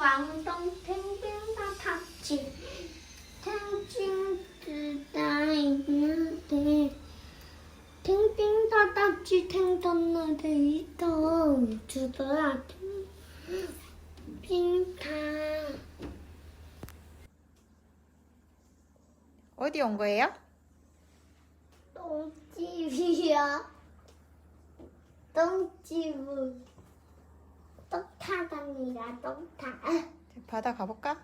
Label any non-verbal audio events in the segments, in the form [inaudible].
왕동 펭귄 다 탔지 탱징들다 있는데 탔지 탱졌는데 있던 주더라. 빙타 어디 온 거예요? 똥집이야. 똥집은 똥타답니다 똥타 바다 가볼까?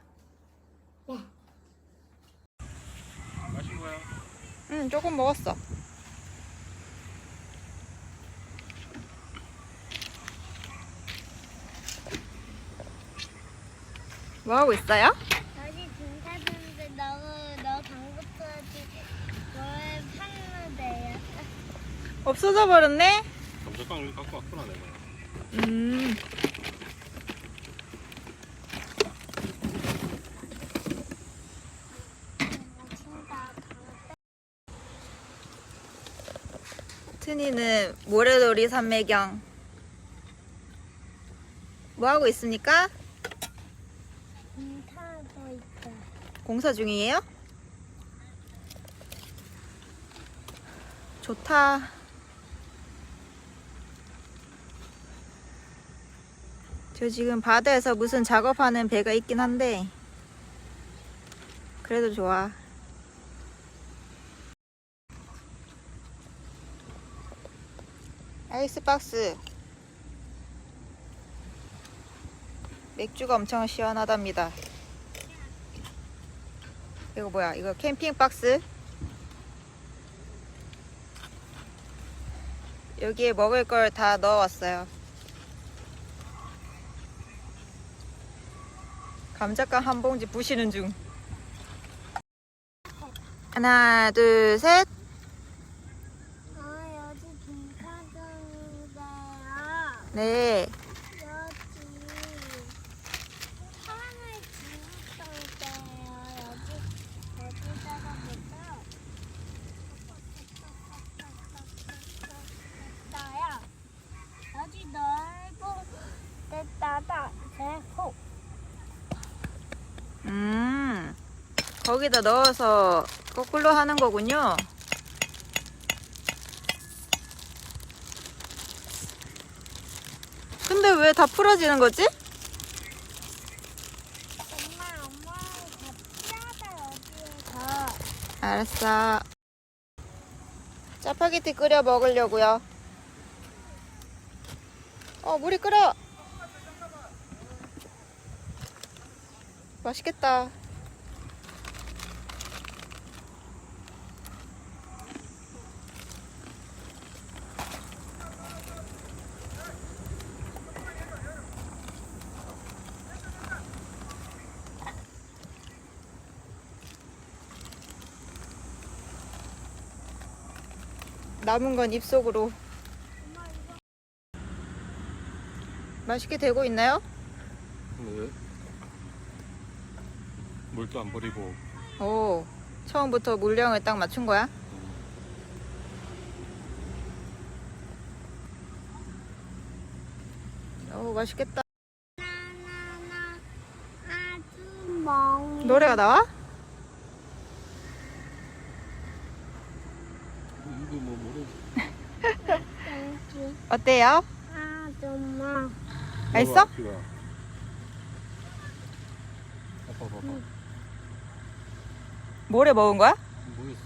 네. 마신 거야? 응, 조금 먹었어. 뭐 하고 있어요? 다시 빙타는데 너너 방구터지 뭘 팠는데요 없어져 버렸네. 감자 깡을 갖고 왔구나 내가. 음. 트니는 모래놀이 산매경 뭐 하고 있습니까? 빙타도 있다 공사 중이에요? 좋다. 저 지금 바다에서 무슨 작업하는 배가 있긴 한데 그래도 좋아. 아이스박스 맥주가 엄청 시원하답니다. 이거 뭐야? 이거 캠핑 박스. 여기에 먹을 걸 다 넣어왔어요. 감자깡 한 봉지 부시는 중. 하나, 둘, 셋. 아 여기 네. 여기 사랑을 지냈던 때요 여기 여기다가 볼까요? 됐어요 여기 넓은 데다가 제호 음. 거기다 넣어서 거꾸로 하는 거군요. 근데 왜 다 풀어지는 거지? 엄마 엄마 같이 하자 여기에서 알았어. 짜파게티 끓여 먹으려고요. 어, 물이 끓어. 맛있겠다. 남은 건 입속으로. 맛있게 되고 있나요? 네. 물도 안 버리고 오, 처음부터 물량을 딱 맞춘 거야? 오, 맛있겠다. 나나나 아주 멍 노래가 나와? 이거 뭐 모래. 땡큐 어때요? 아주 멍 맛있어? 봐봐, 아빠 봐봐. 모래 먹은 거야? 모르겠어.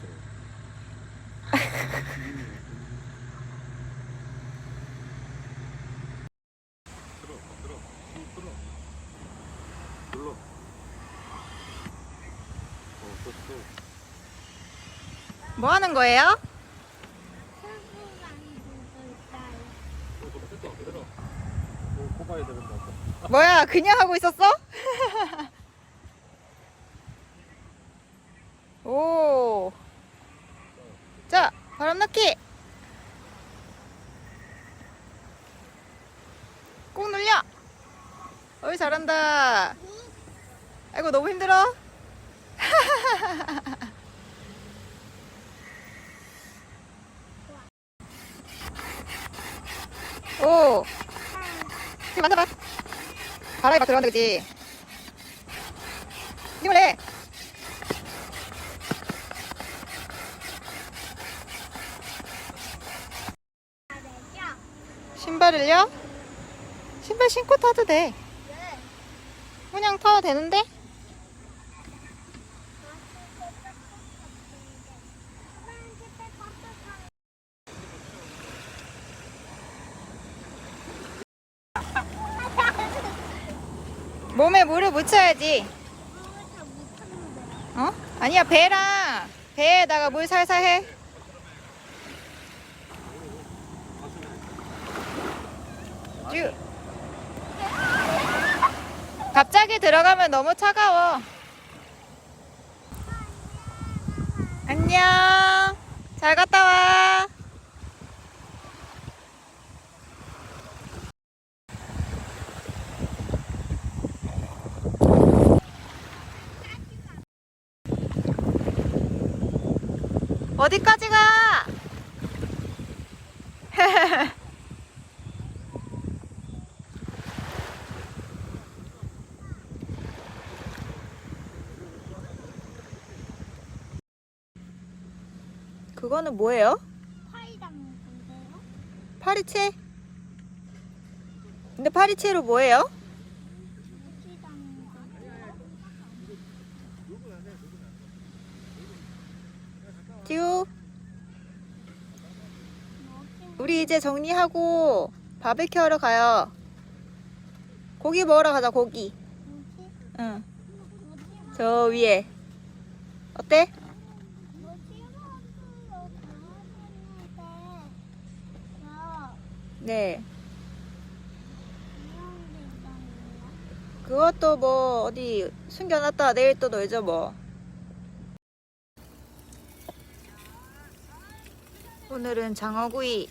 들어, 들어, 힘 들어. 눌러. 어, 또, 또. 뭐 하는 거예요? 어, 좀 뺐다, 들어. 되겠다. 아빠. 뭐야, 그냥 하고 있었어? [laughs] 오. 자, 바람 넣기. 꾹 눌려. 어이, 잘한다. 아이고, 너무 힘들어. [laughs] 오. 힘 만져봐. 바람이 막 들어간다, 그지? 힘을 내. 신발을요? 신발 신고 타도 돼. 그냥 타도 되는데? 몸에 물을 묻혀야지. 어? 아니야 배랑 배에다가 물 살살 해. 쭉. 갑자기 들어가면 너무 차가워. 안녕. 잘 갔다 와. 어디까지 가? [laughs] 그거는 뭐예요? 파이당 건데요? 파리채? 근데 파리채로 뭐예요? 무지당 건데요? 듀 우리 이제 정리하고 바베큐 하러 가요 고기 먹으러 가자 고기? 응. 저 위에 어때? 네. 그것도 뭐 어디 숨겨놨다 내일 또 놀죠 뭐 오늘은 장어구이.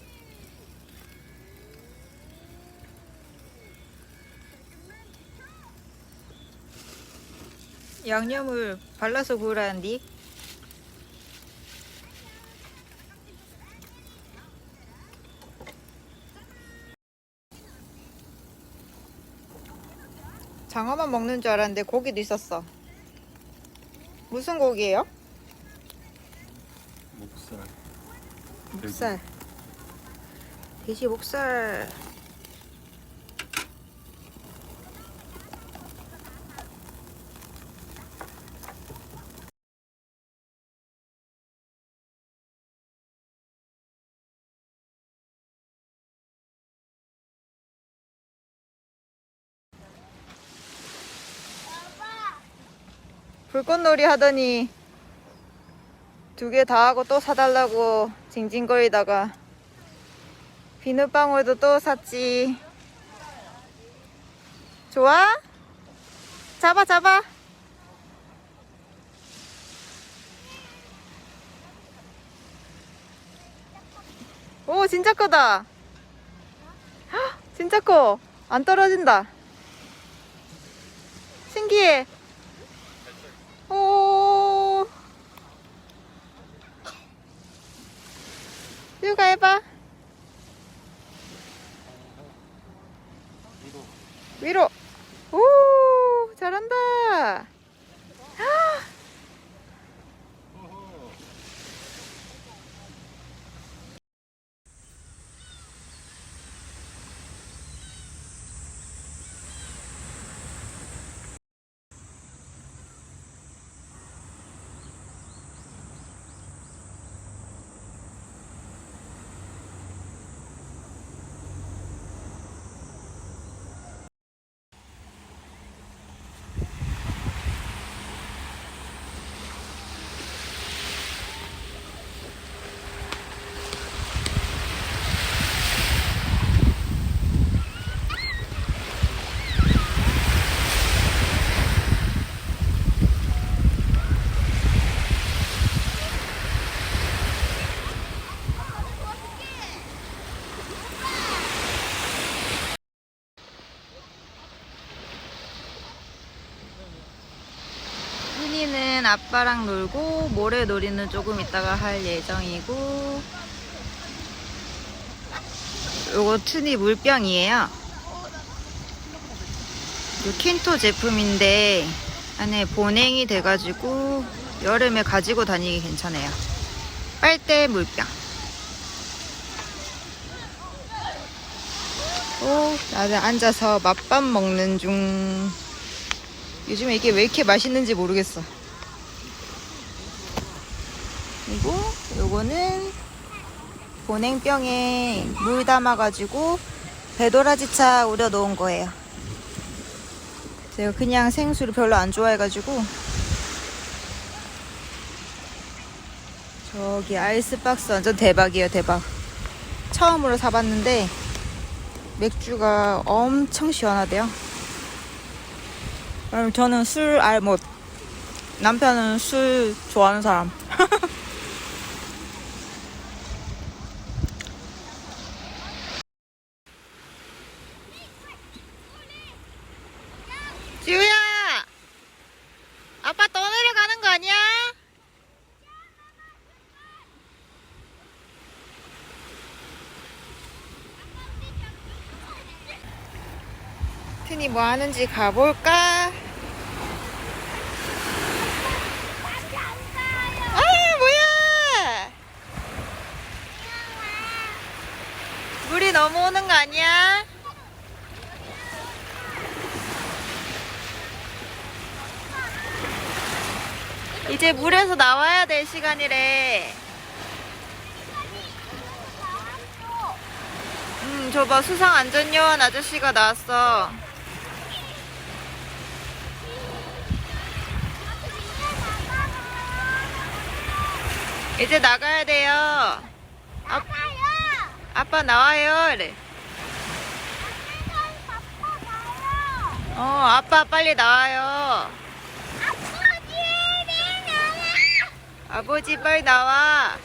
양념을 발라서 구우라는디? 장어만 먹는 줄 알았는데 고기도 있었어. 무슨 고기예요? 목살. 목살. 돼지 목살. 불꽃놀이 하더니 두 개 다 하고 또 사달라고 징징거리다가 비눗방울도 또 샀지. 좋아? 잡아, 잡아. 오, 진짜 크다. 헉, 진짜 커. 안 떨어진다. 신기해. 오. 류가 해봐. 위로. 오, 잘한다. 훈이는 아빠랑 놀고 모래놀이는 조금 이따가 할 예정이고 요거 튜니 물병이에요 요 킨토 제품인데 안에 보냉이 돼가지고 여름에 가지고 다니기 괜찮아요. 빨대 물병. 오, 나는 앉아서 맛밥 먹는 중. 요즘에 이게 왜 이렇게 맛있는지 모르겠어. 그리고 요거는 보냉병에 물 담아가지고 배도라지차 우려 놓은 거예요. 제가 그냥 생수를 별로 안 좋아해가지고 저기 아이스박스 완전 대박이에요 대박 처음으로 사봤는데 맥주가 엄청 시원하대요 저는 술, 알, 뭐, 남편은 술 좋아하는 사람. [laughs] 지우야! 아빠 또 내려가는 거 아니야? 트니 뭐 하는지 가볼까? 아, 뭐야! 물이 넘어오는 거 아니야? 이제 물에서 나와야 될 시간이래. 음, 저봐 수상 안전요원 아저씨가 나왔어. 이제 나가야 돼요. 아, 아빠 나와요. 이래. 어, 아빠 빨리 나와요. 아버지 빨리 나와.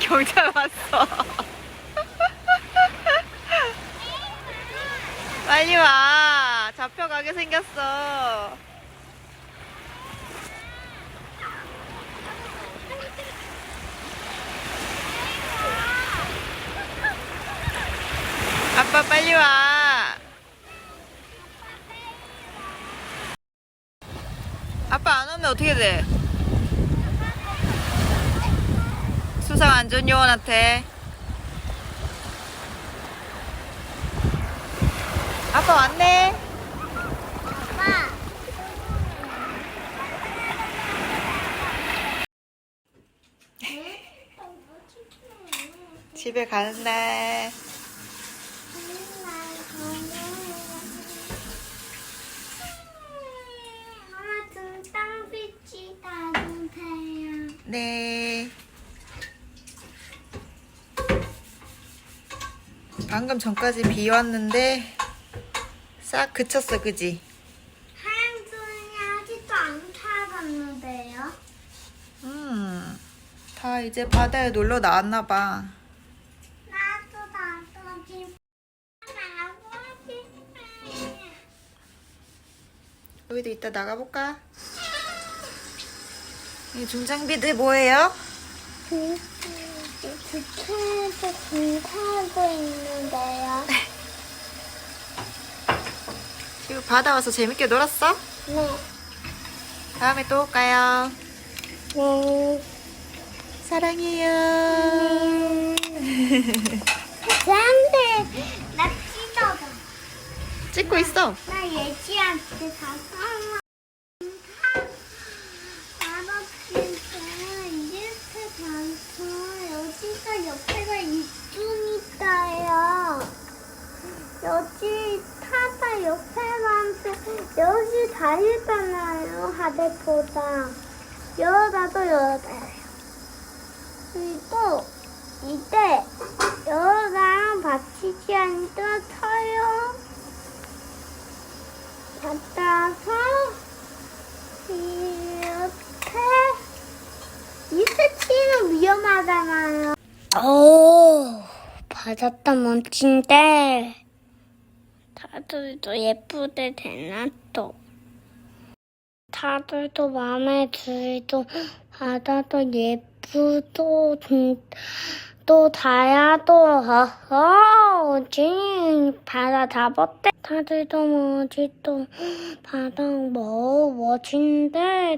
경찰 왔어. [laughs] 빨리 와. 잡혀가게 생겼어. 아빠 빨리 와. 아빠 안 오면 어떻게 돼? 수상 안전요원한테. 아빠 왔네. 집에 가는 날. 엄마 좀 땅빛이 따주세요. 네. 방금 전까지 비 왔는데 싹 그쳤어, 그지? 하얀 손이 아직도 안 타갔는데요. 음, 다 이제 바다에 놀러 나왔나 봐. 나도 나도 집 나고 싶어. 여기도 이따 나가볼까? 이 중장비들 뭐예요? 부 처에서 공사하고 있는데요. 지금 바다 와서 재밌게 놀았어? 네. 다음에 또 올까요? 네. 사랑해요. [laughs] 근데 나 찢어져. 찍고 있어. 나 예지한테 가서 아버지한테 이렇게 가서 여기가 옆에가 있으니까요. 여기 타다 옆에 가면 여기 다르잖아요. 하대보다 열어놔도 열어놔요. 그리고 이때 여러랑 받치지 않다 터요. 받아서 이렇게 치면 위험하잖아요. 오, 받았다 멋진데 다들도 예쁘대 되나 또. 다들도 마음에 들도 받아도 예쁘도 좀또 다야 또 허허 진 바다 잡았대 다들 또 뭐지 또 바다 뭐 멋진데